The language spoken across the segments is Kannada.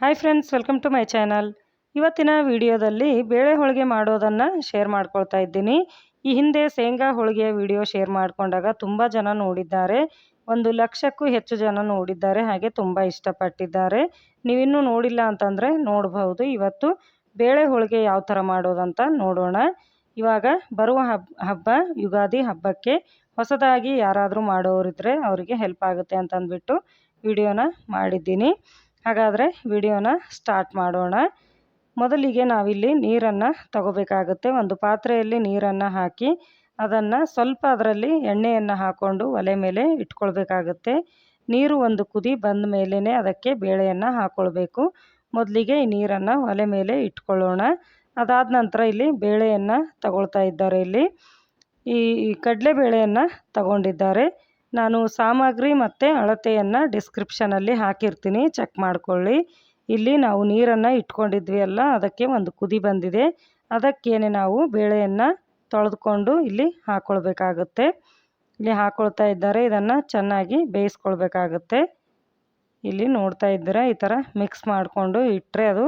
Hi friends welcome to my channel ಇವತ್ತಿನ ವಿಡಿಯೋದಲ್ಲಿ ಬೇಳೆ ಹೋಳಿಗೆ ಮಾಡೋದನ್ನು ಶೇರ್ ಮಾಡ್ಕೊಳ್ತಾ ಇದ್ದೀನಿ. ಈ ಹಿಂದೆ ಶೇಂಗಾ ಹೋಳಿಗೆಯ ವಿಡಿಯೋ ಶೇರ್ ಮಾಡಿಕೊಂಡಾಗ ತುಂಬ ಜನ ನೋಡಿದ್ದಾರೆ. ಒಂದು ಲಕ್ಷಕ್ಕೂ ಹೆಚ್ಚು ಜನ ನೋಡಿದ್ದಾರೆ, ಹಾಗೆ ತುಂಬ ಇಷ್ಟಪಟ್ಟಿದ್ದಾರೆ. ನೀವಿನ್ನೂ ನೋಡಿಲ್ಲ ಅಂತಂದರೆ ನೋಡಬಹುದು. ಇವತ್ತು ಬೇಳೆ ಹೋಳಿಗೆ ಯಾವ ಥರ ಮಾಡೋದಂತ ನೋಡೋಣ. ಇವಾಗ ಬರುವ ಹಬ್ಬ, ಯುಗಾದಿ ಹಬ್ಬಕ್ಕೆ ಹೊಸದಾಗಿ ಯಾರಾದರೂ ಮಾಡೋರಿದ್ರೆ ಅವರಿಗೆ ಹೆಲ್ಪ್ ಆಗುತ್ತೆ ಅಂತಂದ್ಬಿಟ್ಟು ವಿಡಿಯೋನ ಮಾಡಿದ್ದೀನಿ. ಹಾಗಾದರೆ ವಿಡಿಯೋನ ಸ್ಟಾರ್ಟ್ ಮಾಡೋಣ. ಮೊದಲಿಗೆ ನಾವಿಲ್ಲಿ ನೀರನ್ನು ತಗೋಬೇಕಾಗುತ್ತೆ. ಒಂದು ಪಾತ್ರೆಯಲ್ಲಿ ನೀರನ್ನು ಹಾಕಿ ಅದನ್ನು ಸ್ವಲ್ಪ ಅದರಲ್ಲಿ ಎಣ್ಣೆಯನ್ನು ಹಾಕ್ಕೊಂಡು ಒಲೆ ಮೇಲೆ ಇಟ್ಕೊಳ್ಬೇಕಾಗುತ್ತೆ. ನೀರು ಒಂದು ಕುದಿ ಬಂದ ಮೇಲೇ ಅದಕ್ಕೆ ಬೇಳೆಯನ್ನು ಹಾಕ್ಕೊಳ್ಬೇಕು ಮೊದಲಿಗೆ ಈ ನೀರನ್ನು ಒಲೆ ಮೇಲೆ ಇಟ್ಕೊಳ್ಳೋಣ. ಅದಾದ ನಂತರ ಇಲ್ಲಿ ಬೇಳೆಯನ್ನು ತಗೊಳ್ತಾ ಇದ್ದಾರೆ ಇಲ್ಲಿ. ಈ ಕಡಲೆ ಬೇಳೆಯನ್ನು ತಗೊಂಡಿದ್ದಾರೆ. ನಾನು ಸಾಮಗ್ರಿ ಮತ್ತು ಅಳತೆಯನ್ನು ಡಿಸ್ಕ್ರಿಪ್ಷನಲ್ಲಿ ಹಾಕಿರ್ತೀನಿ. ಚೆಕ್ ಮಾಡಿಕೊಳ್ಳಿ. ಇಲ್ಲಿ ನಾವು ನೀರನ್ನು ಇಟ್ಕೊಂಡಿದ್ವಿ ಅಲ್ಲ, ಅದಕ್ಕೆ ಒಂದು ಕುದಿ ಬಂದಿದೆ. ಅದಕ್ಕೇನೆ ನಾವು ಬೇಳೆಯನ್ನು ತೊಳೆದುಕೊಂಡು ಇಲ್ಲಿ ಹಾಕ್ಕೊಳ್ಬೇಕಾಗುತ್ತೆ ಇಲ್ಲಿ ಹಾಕ್ಕೊಳ್ತಾ ಇದ್ದಾರೆ, ಇದನ್ನು ಚೆನ್ನಾಗಿ ಬೇಯಿಸ್ಕೊಳ್ಬೇಕಾಗುತ್ತೆ. ಇಲ್ಲಿ ನೋಡ್ತಾ ಇದ್ದೀರಾ, ಈ ಥರ ಮಿಕ್ಸ್ ಮಾಡಿಕೊಂಡು ಇಟ್ಟರೆ ಅದು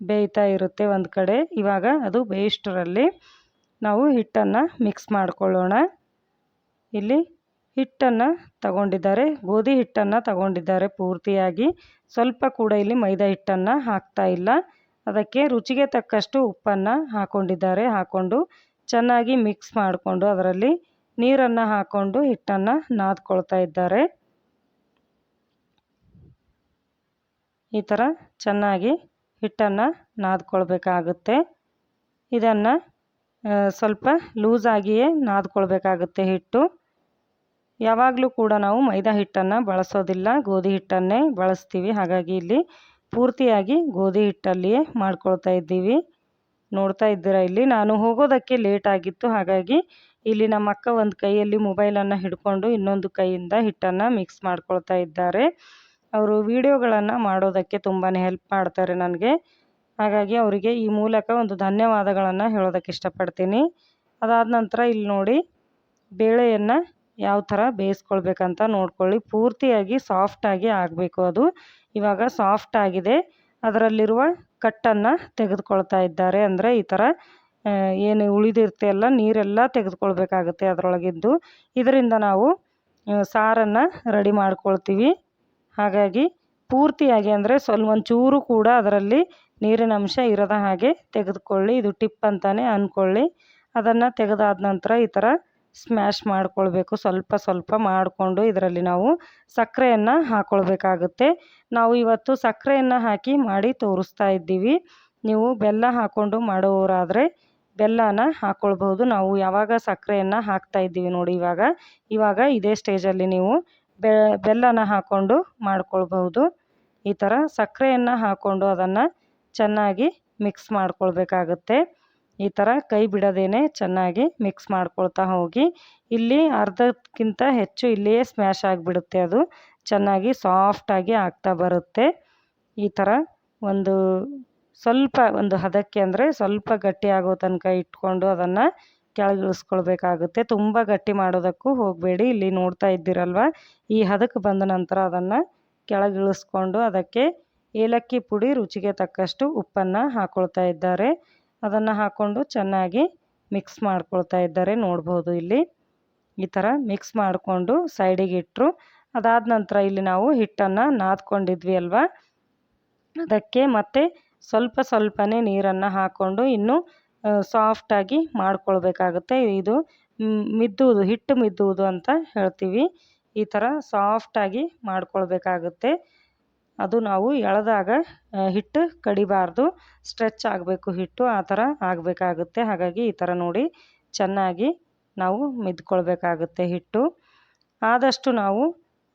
ಬೇಯ್ತಾ ಇರುತ್ತೆ ಒಂದು ಕಡೆ. ಇವಾಗ ಅದು ಬೇಯಿಷ್ಟರಲ್ಲಿ ನಾವು ಹಿಟ್ಟನ್ನು ಮಿಕ್ಸ್ ಮಾಡಿಕೊಳ್ಳೋಣ. ಇಲ್ಲಿ ಹಿಟ್ಟನ್ನು ತಗೊಂಡಿದ್ದಾರೆ. ಗೋಧಿ ಹಿಟ್ಟನ್ನು ತಗೊಂಡಿದ್ದಾರೆ ಪೂರ್ತಿಯಾಗಿ. ಸ್ವಲ್ಪ ಕೂಡ ಇಲ್ಲಿ ಮೈದಾ ಹಿಟ್ಟನ್ನು ಹಾಕ್ತಾ ಇಲ್ಲ. ಅದಕ್ಕೆ ರುಚಿಗೆ ತಕ್ಕಷ್ಟು ಉಪ್ಪನ್ನು ಹಾಕ್ಕೊಂಡಿದ್ದಾರೆ ಹಾಕ್ಕೊಂಡು ಚೆನ್ನಾಗಿ ಮಿಕ್ಸ್ ಮಾಡಿಕೊಂಡು ಅದರಲ್ಲಿ ನೀರನ್ನು ಹಾಕ್ಕೊಂಡು ಹಿಟ್ಟನ್ನು ನಾದ್ಕೊಳ್ತಾ ಇದ್ದಾರೆ. ಈ ಥರ ಚೆನ್ನಾಗಿ ಹಿಟ್ಟನ್ನು ನಾದ್ಕೊಳ್ಬೇಕಾಗುತ್ತೆ. ಇದನ್ನು ಸ್ವಲ್ಪ ಲೂಸಾಗಿಯೇ ನಾದ್ಕೊಳ್ಬೇಕಾಗುತ್ತೆ ಹಿಟ್ಟು. ಯಾವಾಗಲೂ ಕೂಡ ನಾವು ಮೈದಾ ಹಿಟ್ಟನ್ನು ಬಳಸೋದಿಲ್ಲ. ಗೋಧಿ ಹಿಟ್ಟನ್ನೇ ಬಳಸ್ತೀವಿ. ಹಾಗಾಗಿ ಇಲ್ಲಿ ಪೂರ್ತಿಯಾಗಿ ಗೋಧಿ ಹಿಟ್ಟಲ್ಲಿಯೇ ಮಾಡ್ಕೊಳ್ತಾ ಇದ್ದೀವಿ. ನೋಡ್ತಾ ಇದ್ದೀರಾ ಇಲ್ಲಿ? ನಾನು ಹೋಗೋದಕ್ಕೆ ಲೇಟ್ ಆಗಿತ್ತು. ಹಾಗಾಗಿ ಇಲ್ಲಿ ನಮ್ಮ ಅಕ್ಕ ಒಂದು ಕೈಯಲ್ಲಿ ಮೊಬೈಲನ್ನು ಹಿಡ್ಕೊಂಡು ಇನ್ನೊಂದು ಕೈಯಿಂದ ಹಿಟ್ಟನ್ನು ಮಿಕ್ಸ್ ಮಾಡ್ಕೊಳ್ತಾ ಇದ್ದಾರೆ. ಅವರು ವಿಡಿಯೋಗಳನ್ನು ಮಾಡೋದಕ್ಕೆ ತುಂಬಾ ಹೆಲ್ಪ್ ಮಾಡ್ತಾರೆ ನನಗೆ. ಹಾಗಾಗಿ ಅವರಿಗೆ ಈ ಮೂಲಕ ಒಂದು ಧನ್ಯವಾದಗಳನ್ನು ಹೇಳೋದಕ್ಕೆ ಇಷ್ಟಪಡ್ತೀನಿ. ಅದಾದ ನಂತರ ಇಲ್ಲಿ ನೋಡಿ, ಬೇಳೆಯನ್ನು ಯಾವ ಥರ ಬೇಯಿಸ್ಕೊಳ್ಬೇಕಂತ ನೋಡ್ಕೊಳ್ಳಿ. ಪೂರ್ತಿಯಾಗಿ ಸಾಫ್ಟಾಗಿ ಆಗಬೇಕು ಅದು. ಇವಾಗ ಸಾಫ್ಟ್ ಆಗಿದೆ. ಅದರಲ್ಲಿರುವ ಕಟ್ಟನ್ನು ತೆಗೆದುಕೊಳ್ತಾ ಇದ್ದಾರೆ. ಅಂದರೆ ಈ ಥರ ಏನು ಉಳಿದಿರುತ್ತೆ ಅಲ್ಲ ನೀರೆಲ್ಲ ತೆಗೆದುಕೊಳ್ಬೇಕಾಗುತ್ತೆ ಅದರೊಳಗಿದ್ದು. ಇದರಿಂದ ನಾವು ಸಾರನ್ನು ರೆಡಿ ಮಾಡ್ಕೊಳ್ತೀವಿ. ಹಾಗಾಗಿ ಪೂರ್ತಿಯಾಗಿ ಅಂದರೆ ಸ್ವಲ್ಪ ಒಂಚೂರು ಕೂಡ ಅದರಲ್ಲಿ ನೀರಿನ ಅಂಶ ಇರದ ಹಾಗೆ ತೆಗೆದುಕೊಳ್ಳಿ. ಇದು ಟಿಪ್ ಅಂತಲೇ ಅಂದ್ಕೊಳ್ಳಿ ಅದನ್ನು ತೆಗೆದಾದ ನಂತರ ಈ ಥರ ಸ್ಮ್ಯಾಶ್ ಮಾಡ್ಕೊಳ್ಬೇಕು. ಸ್ವಲ್ಪ ಸ್ವಲ್ಪ ಮಾಡಿಕೊಂಡು ಇದರಲ್ಲಿ ನಾವು ಸಕ್ಕರೆಯನ್ನು ಹಾಕ್ಕೊಳ್ಬೇಕಾಗುತ್ತೆ ನಾವು ಇವತ್ತು ಸಕ್ಕರೆಯನ್ನು ಹಾಕಿ ಮಾಡಿ ತೋರಿಸ್ತಾ ಇದ್ದೀವಿ. ನೀವು ಬೆಲ್ಲ ಹಾಕ್ಕೊಂಡು ಮಾಡೋರಾದರೆ ಬೆಲ್ಲನ ಹಾಕ್ಕೊಳ್ಬಹುದು ನಾವು ಯಾವಾಗ ಸಕ್ಕರೆಯನ್ನು ಹಾಕ್ತಾ ಇದ್ದೀವಿ ನೋಡಿ ಇವಾಗ. ಇವಾಗ ಇದೇ ಸ್ಟೇಜಲ್ಲಿ ನೀವು ಬೆ, ಬೆಲ್ಲನ ಹಾಕ್ಕೊಂಡು ಮಾಡ್ಕೊಳ್ಬಹುದು. ಈ ಥರ ಸಕ್ಕರೆಯನ್ನು ಹಾಕ್ಕೊಂಡು ಅದನ್ನು ಚೆನ್ನಾಗಿ ಮಿಕ್ಸ್ ಮಾಡ್ಕೊಳ್ಬೇಕಾಗುತ್ತೆ. ಈ ಥರ ಕೈ ಬಿಡದೇನೆ ಚೆನ್ನಾಗಿ ಮಿಕ್ಸ್ ಮಾಡ್ಕೊಳ್ತಾ ಹೋಗಿ, ಇಲ್ಲಿ ಅರ್ಧಕ್ಕಿಂತ ಹೆಚ್ಚು ಇಲ್ಲಿಯೇ ಸ್ಮ್ಯಾಶ್ ಆಗಿಬಿಡುತ್ತೆ ಅದು. ಚೆನ್ನಾಗಿ ಸಾಫ್ಟಾಗಿ ಆಗ್ತಾ ಬರುತ್ತೆ. ಈ ಥರ ಒಂದು ಸ್ವಲ್ಪ ಒಂದು ಹದಕ್ಕೆ ಅಂದರೆ ಸ್ವಲ್ಪ ಗಟ್ಟಿ ಆಗೋ ತನಕ ಇಟ್ಕೊಂಡು ಅದನ್ನು ಕೆಳಗಿಳಿಸ್ಕೊಳ್ಬೇಕಾಗುತ್ತೆ ತುಂಬ ಗಟ್ಟಿ ಮಾಡೋದಕ್ಕೂ ಹೋಗಬೇಡಿ, ಇಲ್ಲಿ ನೋಡ್ತಾ ಇದ್ದೀರಲ್ವ? ಈ ಹದಕ್ಕೆ ಬಂದ ನಂತರ ಅದನ್ನು ಕೆಳಗಿಳಿಸ್ಕೊಂಡು ಅದಕ್ಕೆ ಏಲಕ್ಕಿ ಪುಡಿ ರುಚಿಗೆ ತಕ್ಕಷ್ಟು ಉಪ್ಪನ್ನು ಹಾಕ್ಕೊಳ್ತಾ ಇದ್ದಾರೆ. ಅದನ್ನು ಹಾಕ್ಕೊಂಡು ಚೆನ್ನಾಗಿ ಮಿಕ್ಸ್ ಮಾಡ್ಕೊಳ್ತಾ ಇದ್ದಾರೆ. ನೋಡ್ಬೋದು ಇಲ್ಲಿ. ಈ ಥರ ಮಿಕ್ಸ್ ಮಾಡಿಕೊಂಡು ಸೈಡಿಗೆ ಇಟ್ಟರು ಅದಾದ ನಂತರ ಇಲ್ಲಿ ನಾವು ಹಿಟ್ಟನ್ನು ನಾದ್ಕೊಂಡಿದ್ವಿ ಅಲ್ವಾ? ಅದಕ್ಕೆ ಮತ್ತೆ ಸ್ವಲ್ಪ ಸ್ವಲ್ಪನೇ ನೀರನ್ನು ಹಾಕ್ಕೊಂಡು ಇನ್ನೂ ಸಾಫ್ಟಾಗಿ ಮಾಡ್ಕೊಳ್ಬೇಕಾಗುತ್ತೆ. ಇದು ಮಿದ್ದುವುದು, ಹಿಟ್ಟು ಮಿದ್ದುವುದು ಅಂತ ಹೇಳ್ತೀವಿ. ಈ ಥರ ಸಾಫ್ಟಾಗಿ ಮಾಡ್ಕೊಳ್ಬೇಕಾಗುತ್ತೆ. ಅದು ನಾವು ಎಳೆದಾಗ ಹಿಟ್ಟು ಕಡಿಬಾರ್ದು. ಸ್ಟ್ರೆಚ್ ಆಗಬೇಕು ಹಿಟ್ಟು, ಆ ಥರ ಆಗಬೇಕಾಗುತ್ತೆ. ಹಾಗಾಗಿ ಈ ಥರ ನೋಡಿ ಚೆನ್ನಾಗಿ ನಾವು ಮಿದ್ಕೊಳ್ಬೇಕಾಗುತ್ತೆ ಹಿಟ್ಟು. ಆದಷ್ಟು ನಾವು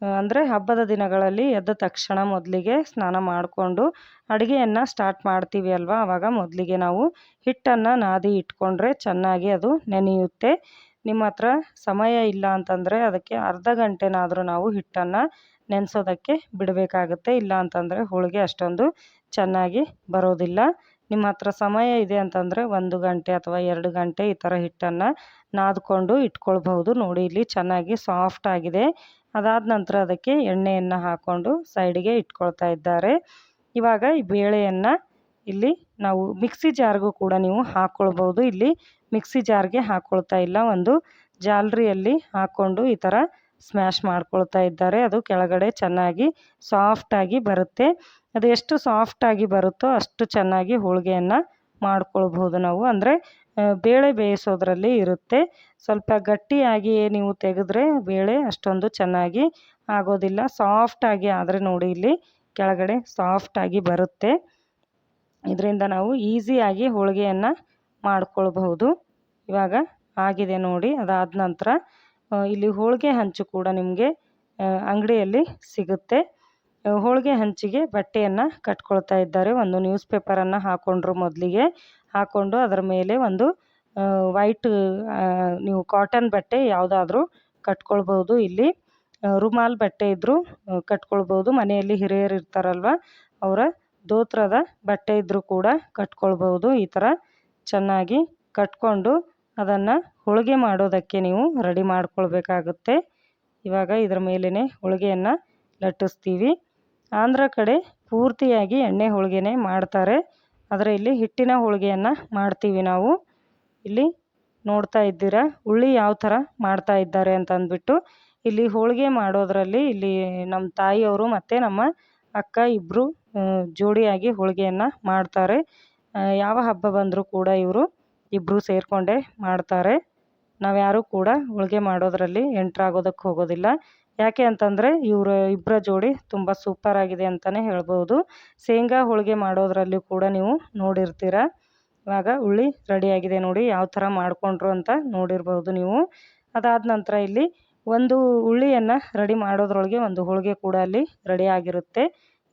ಅಂದರೆ ಹಬ್ಬದ ದಿನಗಳಲ್ಲಿ ಎದ್ದ ತಕ್ಷಣ ಮೊದಲಿಗೆ ಸ್ನಾನ ಮಾಡಿಕೊಂಡು ಅಡುಗೆಯನ್ನು ಸ್ಟಾರ್ಟ್ ಮಾಡ್ತೀವಿ ಅಲ್ವಾ? ಆವಾಗ ಮೊದಲಿಗೆ ನಾವು ಹಿಟ್ಟನ್ನು ನಾದಿ ಇಟ್ಕೊಂಡ್ರೆ ಚೆನ್ನಾಗಿ ಅದು ನೆನೆಯುತ್ತೆ. ನಿಮ್ಮ ಹತ್ರ ಸಮಯ ಇಲ್ಲ ಅಂತಂದರೆ ಅದಕ್ಕೆ ಅರ್ಧ ಗಂಟೆನಾದರೂ ನಾವು ಹಿಟ್ಟನ್ನು ನೆನೆಸೋದಕ್ಕೆ ಬಿಡಬೇಕಾಗುತ್ತೆ. ಇಲ್ಲ ಅಂತಂದರೆ ಹೋಳಿಗೆ ಅಷ್ಟೊಂದು ಚೆನ್ನಾಗಿ ಬರೋದಿಲ್ಲ. ನಿಮ್ಮ ಹತ್ರ ಸಮಯ ಇದೆ ಅಂತಂದರೆ ಒಂದು ಗಂಟೆ ಅಥವಾ ಎರಡು ಗಂಟೆ ಈ ಥರ ಹಿಟ್ಟನ್ನು ನಾದ್ಕೊಂಡು ಇಟ್ಕೊಳ್ಬಹುದು. ನೋಡಿ, ಇಲ್ಲಿ ಚೆನ್ನಾಗಿ ಸಾಫ್ಟ್ ಆಗಿದೆ. ಅದಾದ ನಂತರ ಅದಕ್ಕೆ ಎಣ್ಣೆಯನ್ನು ಹಾಕ್ಕೊಂಡು ಸೈಡಿಗೆ ಇಟ್ಕೊಳ್ತಾ ಇದ್ದಾರೆ. ಇವಾಗ ಈ ಬೇಳೆಯನ್ನು ಇಲ್ಲಿ ನಾವು ಮಿಕ್ಸಿ ಜಾರ್ಗೂ ಕೂಡ ನೀವು ಹಾಕ್ಕೊಳ್ಬೋದು ಇಲ್ಲಿ ಮಿಕ್ಸಿ ಜಾರ್ಗೆ ಹಾಕ್ಕೊಳ್ತಾ ಇಲ್ಲ. ಒಂದು ಜಾಲರಿಯಲ್ಲಿ ಹಾಕ್ಕೊಂಡು ಈ ಥರ ಸ್ಮ್ಯಾಶ್ ಮಾಡ್ಕೊಳ್ತಾ ಇದ್ದಾರೆ. ಅದು ಕೆಳಗಡೆ ಚೆನ್ನಾಗಿ ಸಾಫ್ಟಾಗಿ ಬರುತ್ತೆ. ಅದು ಎಷ್ಟು ಸಾಫ್ಟಾಗಿ ಬರುತ್ತೋ ಅಷ್ಟು ಚೆನ್ನಾಗಿ ಹೋಳಿಗೆಯನ್ನು ಮಾಡ್ಕೊಳ್ಬೋದು ನಾವು. ಅಂದರೆ ಬೇಳೆ ಬೇಯಿಸೋದ್ರಲ್ಲಿ ಇರುತ್ತೆ. ಸ್ವಲ್ಪ ಗಟ್ಟಿಯಾಗಿ ನೀವು ತೆಗೆದ್ರೆ ಬೇಳೆ ಅಷ್ಟೊಂದು ಚೆನ್ನಾಗಿ ಆಗೋದಿಲ್ಲ. ಸಾಫ್ಟಾಗಿ ಆದರೆ ನೋಡಿ ಇಲ್ಲಿ ಕೆಳಗಡೆ ಸಾಫ್ಟಾಗಿ ಬರುತ್ತೆ. ಇದರಿಂದ ನಾವು ಈಸಿಯಾಗಿ ಹೋಳಿಗೆಯನ್ನು ಮಾಡ್ಕೊಳ್ಬಹುದು. ಇವಾಗ ಆಗಿದೆ ನೋಡಿ. ಅದಾದ ನಂತರ ಇಲ್ಲಿ ಹೋಳಿಗೆ ಹಂಚು ಕೂಡ ನಿಮಗೆ ಅಂಗಡಿಯಲ್ಲಿ ಸಿಗುತ್ತೆ. ಹೋಳಿಗೆ ಹಂಚಿಗೆ ಬಟ್ಟೆಯನ್ನು ಕಟ್ಕೊಳ್ತಾ ಇದ್ದಾರೆ. ಒಂದು ನ್ಯೂಸ್ ಪೇಪರನ್ನು ಹಾಕೊಂಡ್ರು ಮೊದಲಿಗೆ. ಹಾಕೊಂಡು ಅದರ ಮೇಲೆ ಒಂದು ವೈಟ್ ನೀವು ಕಾಟನ್ ಬಟ್ಟೆ ಯಾವುದಾದ್ರೂ ಕಟ್ಕೊಳ್ಬೋದು. ಇಲ್ಲಿ ರುಮಾಲ್ ಬಟ್ಟೆ ಇದ್ದರೂ ಕಟ್ಕೊಳ್ಬೋದು. ಮನೆಯಲ್ಲಿ ಹಿರಿಯರು ಇರ್ತಾರಲ್ವ, ಅವರ ದೋತ್ರದ ಬಟ್ಟೆ ಇದ್ದರೂ ಕೂಡ ಕಟ್ಕೊಳ್ಬೋದು. ಈ ಥರ ಚೆನ್ನಾಗಿ ಕಟ್ಕೊಂಡು ಅದನ್ನು ಹೋಳಿಗೆ ಮಾಡೋದಕ್ಕೆ ನೀವು ರೆಡಿ ಮಾಡ್ಕೊಳ್ಬೇಕಾಗುತ್ತೆ. ಇವಾಗ ಇದರ ಮೇಲೇ ಹೋಳಿಗೆಯನ್ನು ಲಟ್ಟಿಸ್ತೀವಿ. ಆಂಧ್ರ ಕಡೆ ಪೂರ್ತಿಯಾಗಿ ಎಣ್ಣೆ ಹೋಳಿಗೆನೇ ಮಾಡ್ತಾರೆ. ಆದರೆ ಇಲ್ಲಿ ಹಿಟ್ಟಿನ ಹೋಳಿಗೆಯನ್ನು ಮಾಡ್ತೀವಿ ನಾವು. ಇಲ್ಲಿ ನೋಡ್ತಾ ಇದ್ದೀರಾ ಉಳ್ಳಿ ಯಾವ ಥರ ಮಾಡ್ತಾ ಇದ್ದಾರೆ ಅಂತ ಅಂದ್ಬಿಟ್ಟು ಇಲ್ಲಿ ಹೋಳಿಗೆ ಮಾಡೋದರಲ್ಲಿ ಇಲ್ಲಿ ನಮ್ಮ ತಾಯಿಯವರು ಮತ್ತು ನಮ್ಮ ಅಕ್ಕ ಇಬ್ಬರು ಜೋಡಿಯಾಗಿ ಹೋಳಿಗೆಯನ್ನು ಮಾಡ್ತಾರೆ. ಯಾವ ಹಬ್ಬ ಬಂದರೂ ಕೂಡ ಇವರು ಇಬ್ಬರು ಸೇರಿಕೊಂಡೇ ಮಾಡ್ತಾರೆ. ನಾವು ಯಾರು ಕೂಡ ಹೋಳಿಗೆ ಮಾಡೋದರಲ್ಲಿ ಎಂಟ್ರಾಗೋದಕ್ಕೆ ಹೋಗೋದಿಲ್ಲ. ಯಾಕೆ ಅಂತಂದರೆ ಇವರ ಇಬ್ಬರ ಜೋಡಿ ತುಂಬ ಸೂಪರ್ ಆಗಿದೆ ಅಂತಲೇ ಹೇಳ್ಬೋದು. ಶೇಂಗಾ ಹೋಳಿಗೆ ಮಾಡೋದರಲ್ಲಿ ಕೂಡ ನೀವು ನೋಡಿರ್ತೀರ? ಇವಾಗ ಉಳ್ಳಿ ರೆಡಿಯಾಗಿದೆ ನೋಡಿ, ಯಾವ ಥರ ಮಾಡಿಕೊಂಡ್ರು ಅಂತ ನೋಡಿರ್ಬೋದು ನೀವು. ಅದಾದ ನಂತರ ಇಲ್ಲಿ ಒಂದು ಹುಳಿಯನ್ನು ರೆಡಿ ಮಾಡೋದ್ರೊಳಗೆ ಒಂದು ಹೋಳಿಗೆ ಕೂಡ ಅಲ್ಲಿ ರೆಡಿ ಆಗಿರುತ್ತೆ.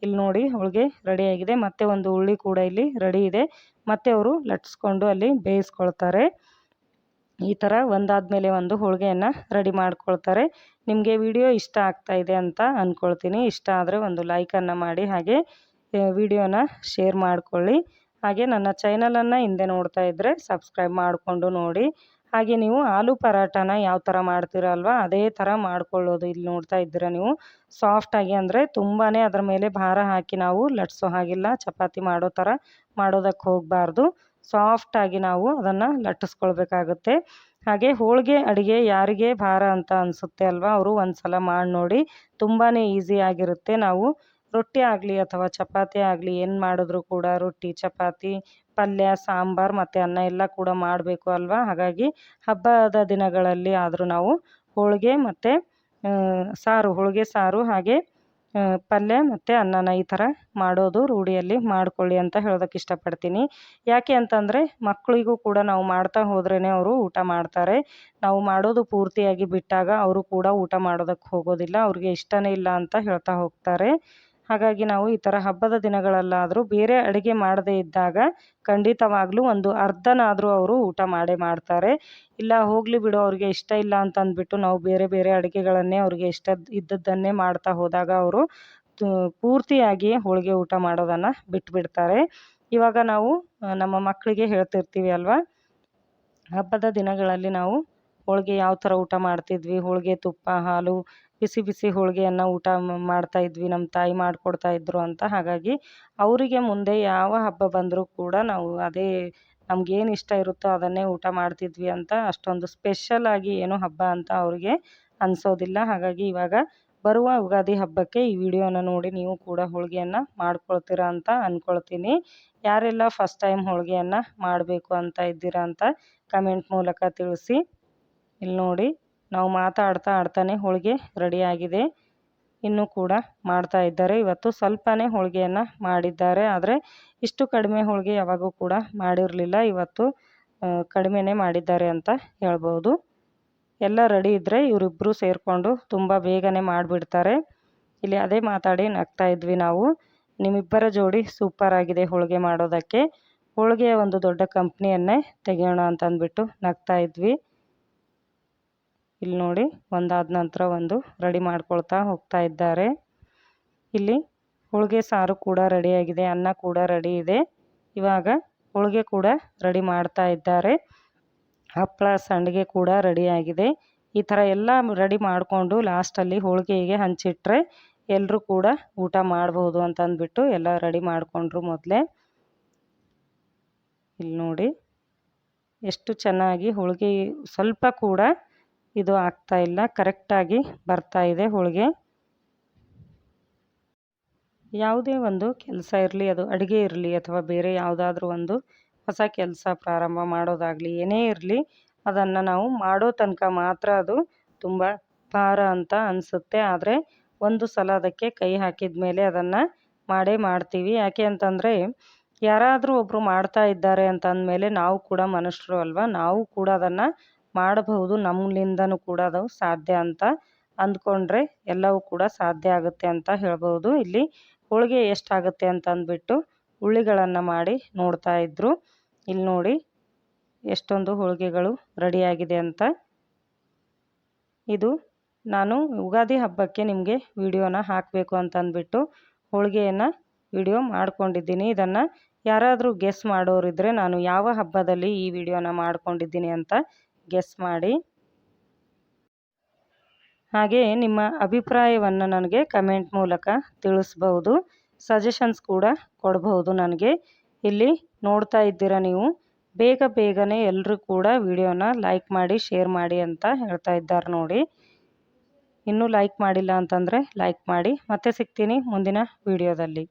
ಇಲ್ಲಿ ನೋಡಿ, ಹೋಳಿಗೆ ರೆಡಿಯಾಗಿದೆ ಮತ್ತು ಒಂದು ಹುಳಿ ಕೂಡ ಇಲ್ಲಿ ರೆಡಿ ಇದೆ. ಮತ್ತು ಅವರು ಲಟ್ಸ್ಕೊಂಡು ಅಲ್ಲಿ ಬೇಯಿಸ್ಕೊಳ್ತಾರೆ. ಈ ಥರ ಒಂದಾದಮೇಲೆ ಒಂದು ಹೋಳಿಗೆಯನ್ನು ರೆಡಿ ಮಾಡ್ಕೊಳ್ತಾರೆ. ನಿಮಗೆ ವಿಡಿಯೋ ಇಷ್ಟ ಆಗ್ತಾ ಇದೆ ಅಂತ ಅಂದ್ಕೊಳ್ತೀನಿ ಇಷ್ಟ ಆದರೆ ಒಂದು ಲೈಕನ್ನು ಮಾಡಿ ಹಾಗೆ ವಿಡಿಯೋನ ಶೇರ್ ಮಾಡಿಕೊಳ್ಳಿ. ಹಾಗೆ ನನ್ನ ಚಾನಲನ್ನು ಹಿಂದೆ ನೋಡ್ತಾ ಇದ್ದರೆ ಸಬ್ಸ್ಕ್ರೈಬ್ ಮಾಡಿಕೊಂಡು ನೋಡಿ. ಹಾಗೆ ನೀವು ಆಲೂ ಪರಾಟನ ಯಾವ ಥರ ಮಾಡ್ತೀರಲ್ವ, ಅದೇ ಥರ ಮಾಡ್ಕೊಳ್ಳೋದು ಇಲ್ಲಿ ನೋಡ್ತಾ ಇದ್ದೀರ ನೀವು. ಸಾಫ್ಟಾಗಿ ಅಂದರೆ ತುಂಬಾ ಅದರ ಮೇಲೆ ಭಾರ ಹಾಕಿ ನಾವು ಲಟ್ಸೋ ಹಾಗಿಲ್ಲ, ಚಪಾತಿ ಮಾಡೋ ಥರ ಮಾಡೋದಕ್ಕೆ ಹೋಗಬಾರ್ದು. ಸಾಫ್ಟಾಗಿ ನಾವು ಅದನ್ನು ಲಟ್ಟಿಸ್ಕೊಳ್ಬೇಕಾಗುತ್ತೆ. ಹಾಗೆ ಹೋಳಿಗೆ, ಅಡುಗೆ ಯಾರಿಗೆ ಭಾರ ಅಂತ ಅನಿಸುತ್ತೆ ಅಲ್ವಾ, ಅವರು ಒಂದು ಸಲ ಮಾಡಿ ನೋಡಿ. ತುಂಬಾ ಈಸಿಯಾಗಿರುತ್ತೆ ನಾವು ರೊಟ್ಟಿ ಆಗಲಿ ಅಥವಾ ಚಪಾತಿ ಆಗಲಿ ಏನು ಮಾಡಿದ್ರು ಕೂಡ ರೊಟ್ಟಿ, ಚಪಾತಿ, ಪಲ್ಯ, ಸಾಂಬಾರು ಮತ್ತು ಅನ್ನ ಎಲ್ಲ ಕೂಡ ಮಾಡಬೇಕು ಅಲ್ವಾ? ಹಾಗಾಗಿ ಹಬ್ಬದ ದಿನಗಳಲ್ಲಿ ಆದರೂ ನಾವು ಹೋಳಿಗೆ ಮತ್ತು ಸಾರು, ಹೋಳಿಗೆ, ಸಾರು ಹಾಗೆ ಪಲ್ಯ ಮತ್ತು ಅನ್ನನ ಈ ಥರ ಮಾಡೋದು ರೂಢಿಯಲ್ಲಿ ಮಾಡ್ಕೊಳ್ಳಿ ಅಂತ ಹೇಳೋದಕ್ಕೆ ಇಷ್ಟಪಡ್ತೀನಿ. ಯಾಕೆ ಅಂತಂದರೆ ಮಕ್ಕಳಿಗೂ ಕೂಡ ನಾವು ಮಾಡ್ತಾ ಹೋದ್ರೇ ಅವರು ಊಟ ಮಾಡ್ತಾರೆ. ನಾವು ಮಾಡೋದು ಪೂರ್ತಿಯಾಗಿ ಬಿಟ್ಟಾಗ ಅವರು ಕೂಡ ಊಟ ಮಾಡೋದಕ್ಕೆ ಹೋಗೋದಿಲ್ಲ. ಅವ್ರಿಗೆ ಇಷ್ಟನೇ ಇಲ್ಲ ಅಂತ ಹೇಳ್ತಾ ಹೋಗ್ತಾರೆ. ಹಾಗಾಗಿ ನಾವು ಈ ಥರ ಹಬ್ಬದ ದಿನಗಳಲ್ಲಾದರೂ ಬೇರೆ ಅಡುಗೆ ಮಾಡದೇ ಇದ್ದಾಗ ಖಂಡಿತವಾಗ್ಲೂ ಒಂದು ಅರ್ಧನಾದರೂ ಅವರು ಊಟ ಮಾಡೇ ಮಾಡ್ತಾರೆ. ಇಲ್ಲ ಹೋಗಲಿ ಬಿಡು ಅವ್ರಿಗೆ ಇಷ್ಟ ಇಲ್ಲ ಅಂತ ಅಂದ್ಬಿಟ್ಟು ನಾವು ಬೇರೆ ಬೇರೆ ಅಡುಗೆಗಳನ್ನೇ ಅವ್ರಿಗೆ ಇಷ್ಟ ಇದ್ದದ್ದನ್ನೇ ಮಾಡ್ತಾ ಹೋದಾಗ ಅವರು ಪೂರ್ತಿಯಾಗಿ ಹೋಳಿಗೆ ಊಟ ಮಾಡೋದನ್ನು ಬಿಟ್ಬಿಡ್ತಾರೆ. ಇವಾಗ ನಾವು ನಮ್ಮ ಮಕ್ಕಳಿಗೆ ಹೇಳ್ತಿರ್ತೀವಿ ಅಲ್ವಾ? ಹಬ್ಬದ ದಿನಗಳಲ್ಲಿ ನಾವು ಹೋಳಿಗೆ ಯಾವ ಥರ ಊಟ ಮಾಡ್ತಿದ್ವಿ? ಹೋಳಿಗೆ ತುಪ್ಪ, ಹಾಲು ಬಿಸಿ ಬಿಸಿ ಹೋಳಿಗೆಯನ್ನ ಊಟ ಮಾಡ್ತಾ ಇದ್ವಿ ನಮ್ಮ ತಾಯಿ ಮಾಡಿಕೊಡ್ತಾ ಇದ್ದರು ಅಂತ. ಹಾಗಾಗಿ ಅವರಿಗೆ ಮುಂದೆ ಯಾವ ಹಬ್ಬ ಬಂದರೂ ಕೂಡ ನಾವು ಅದೇ ನಮ್ಗೇನು ಇಷ್ಟ ಇರುತ್ತೋ ಅದನ್ನೇ ಊಟ ಮಾಡ್ತಿದ್ವಿ ಅಂತ ಅಷ್ಟೊಂದು ಸ್ಪೆಷಲ್ ಆಗಿ ಏನು ಹಬ್ಬ ಅಂತ ಅವರಿಗೆ ಅನಿಸೋದಿಲ್ಲ. ಹಾಗಾಗಿ ಇವಾಗ ಬರುವ ಯುಗಾದಿ ಹಬ್ಬಕ್ಕೆ ಈ ವಿಡಿಯೋನ ನೋಡಿ ನೀವು ಕೂಡ ಹೋಳಿಗೆಯನ್ನು ಮಾಡ್ಕೊಳ್ತೀರಾ ಅಂತ ಅಂದ್ಕೊಳ್ತೀನಿ ಯಾರೆಲ್ಲ ಫಸ್ಟ್ ಟೈಮ್ ಹೋಳಿಗೆಯನ್ನು ಮಾಡಬೇಕು ಅಂತ ಇದ್ದೀರಾ ಅಂತ ಕಮೆಂಟ್ ಮೂಲಕ ತಿಳಿಸಿ. ಇಲ್ಲಿ ನೋಡಿ ನಾವು ಮಾತಾಡ್ತಾ ಆಡ್ತಾನೆ ಹೋಳಿಗೆ ರೆಡಿಯಾಗಿದೆ ಇನ್ನೂ ಕೂಡ ಮಾಡ್ತಾ ಇದ್ದಾರೆ. ಇವತ್ತು ಸ್ವಲ್ಪನೇ ಹೋಳಿಗೆಯನ್ನು ಮಾಡಿದ್ದಾರೆ. ಆದರೆ ಇಷ್ಟು ಕಡಿಮೆ ಹೋಳಿಗೆ ಯಾವಾಗೂ ಕೂಡ ಮಾಡಿರಲಿಲ್ಲ. ಇವತ್ತು ಕಡಿಮೆನೇ ಮಾಡಿದ್ದಾರೆ ಅಂತ ಹೇಳ್ಬೋದು. ಎಲ್ಲ ರೆಡಿ ಇದ್ದರೆ ಇವರಿಬ್ಬರು ಸೇರಿಕೊಂಡು ತುಂಬ ಬೇಗನೆ ಮಾಡಿಬಿಡ್ತಾರೆ. ಇಲ್ಲಿ ಅದೇ ಮಾತಾಡಿ ನಗ್ತಾ ಇದ್ವಿ ನಾವು. ನಿಮ್ಮಿಬ್ಬರ ಜೋಡಿ ಸೂಪರ್ ಆಗಿದೆ ಹೋಳಿಗೆ ಮಾಡೋದಕ್ಕೆ. ಹೋಳಿಗೆಯ ಒಂದು ದೊಡ್ಡ ಕಂಪ್ನಿಯನ್ನೇ ತೆಗೆಯೋಣ ಅಂತಂದ್ಬಿಟ್ಟು ನಗ್ತಾ ಇದ್ವಿ. ಇಲ್ಲಿ ನೋಡಿ ಒಂದಾದ ನಂತರ ಒಂದು ರೆಡಿ ಮಾಡ್ಕೊಳ್ತಾ ಹೋಗ್ತಾ ಇದ್ದಾರೆ. ಇಲ್ಲಿ ಹೋಳಿಗೆ ಸಾರು ಕೂಡ ರೆಡಿಯಾಗಿದೆ ಅನ್ನ ಕೂಡ ರೆಡಿ ಇದೆ. ಇವಾಗ ಹೋಳಿಗೆ ಕೂಡ ರೆಡಿ ಮಾಡ್ತಾ ಇದ್ದಾರೆ. ಹಪ್ಪಳ, ಸಂಡಿಗೆ ಕೂಡ ರೆಡಿಯಾಗಿದೆ ಈ ಥರ ಎಲ್ಲ ರೆಡಿ ಮಾಡಿಕೊಂಡು ಲಾಸ್ಟಲ್ಲಿ ಹೋಳಿಗೆಗೆ ಹಂಚಿಟ್ರೆ ಎಲ್ಲರೂ ಕೂಡ ಊಟ ಮಾಡ್ಬೋದು ಅಂತಂದ್ಬಿಟ್ಟು ಎಲ್ಲ ರೆಡಿ ಮಾಡಿಕೊಂಡ್ರು ಮೊದಲೇ. ಇಲ್ಲಿ ನೋಡಿ ಎಷ್ಟು ಚೆನ್ನಾಗಿ ಹೋಳಿಗೆ ಸ್ವಲ್ಪ ಕೂಡ ಇದು ಆಗ್ತಾ ಇಲ್ಲ. ಕರೆಕ್ಟಾಗಿ ಬರ್ತಾ ಇದೆ ಹೋಳಿಗೆ. ಯಾವುದೇ ಒಂದು ಕೆಲಸ ಇರಲಿ, ಅದು ಅಡುಗೆ ಇರಲಿ ಅಥವಾ ಬೇರೆ ಯಾವುದಾದ್ರೂ ಒಂದು ಹೊಸ ಕೆಲಸ ಪ್ರಾರಂಭ ಮಾಡೋದಾಗಲಿ, ಏನೇ ಇರಲಿ, ಅದನ್ನು ನಾವು ಮಾಡೋ ತನಕ ಮಾತ್ರ ಅದು ತುಂಬ ಭಾರ ಅಂತ ಅನಿಸುತ್ತೆ. ಆದರೆ ಒಂದು ಸಲ ಅದಕ್ಕೆ ಕೈ ಹಾಕಿದ ಮೇಲೆ ಅದನ್ನು ಮಾಡೇ ಮಾಡ್ತೀವಿ. ಯಾಕೆ ಅಂತಂದರೆ ಯಾರಾದರೂ ಒಬ್ಬರು ಮಾಡ್ತಾ ಇದ್ದಾರೆ ಅಂತ ಅಂದಮೇಲೆ ನಾವು ಕೂಡ ಮನುಷ್ಯರು ಅಲ್ವಾ? ನಾವು ಕೂಡ ಅದನ್ನು ಮಾಡಬಹುದು. ನಮ್ಮಿಂದನೂ ಕೂಡ ಅದು ಸಾಧ್ಯ ಅಂತ ಅಂದ್ಕೊಂಡ್ರೆ ಎಲ್ಲವೂ ಕೂಡ ಸಾಧ್ಯ ಆಗುತ್ತೆ ಅಂತ ಹೇಳ್ಬೋದು ಇಲ್ಲಿ ಹೋಳಿಗೆ ಎಷ್ಟಾಗುತ್ತೆ ಅಂತ ಅಂದ್ಬಿಟ್ಟು ಹುಳಿಗಳನ್ನು ಮಾಡಿ ನೋಡ್ತಾ ಇದ್ರು. ಇಲ್ಲಿ ನೋಡಿ ಎಷ್ಟೊಂದು ಹೋಳಿಗೆಗಳು ರೆಡಿಯಾಗಿದೆ ಅಂತ. ಇದು ನಾನು ಯುಗಾದಿ ಹಬ್ಬಕ್ಕೆ ನಿಮಗೆ ವಿಡಿಯೋನ ಹಾಕಬೇಕು ಅಂತ ಅಂದ್ಬಿಟ್ಟು ಹೋಳಿಗೆಯನ್ನು ವಿಡಿಯೋ ಮಾಡ್ಕೊಂಡಿದ್ದೀನಿ. ಇದನ್ನು ಯಾರಾದರೂ ಗೆಸ್ ಮಾಡೋರಿದ್ದರೆ ನಾನು ಯಾವ ಹಬ್ಬದಲ್ಲಿ ಈ ವಿಡಿಯೋನ ಮಾಡ್ಕೊಂಡಿದ್ದೀನಿ ಅಂತ ಗೆಸ್ ಮಾಡಿ. ಹಾಗೆ ನಿಮ್ಮ ಅಭಿಪ್ರಾಯವನ್ನು ನನಗೆ ಕಮೆಂಟ್ ಮೂಲಕ ತಿಳಿಸ್ಬೌದು ಸಜೆಷನ್ಸ್ ಕೂಡ ಕೊಡಬಹುದು ನನಗೆ. ಇಲ್ಲಿ ನೋಡ್ತಾ ಇದ್ದೀರಾ ನೀವು? ಬೇಗ ಬೇಗನೆ ಎಲ್ಲರೂ ಕೂಡ ವಿಡಿಯೋನ ಲೈಕ್ ಮಾಡಿ ಶೇರ್ ಮಾಡಿ ಅಂತ ಹೇಳ್ತಾ ಇದ್ದಾರೆ ನೋಡಿ. ಇನ್ನೂ ಲೈಕ್ ಮಾಡಿಲ್ಲ ಅಂತಂದರೆ ಲೈಕ್ ಮಾಡಿ. ಮತ್ತೆ ಸಿಗ್ತೀನಿ ಮುಂದಿನ ವಿಡಿಯೋದಲ್ಲಿ.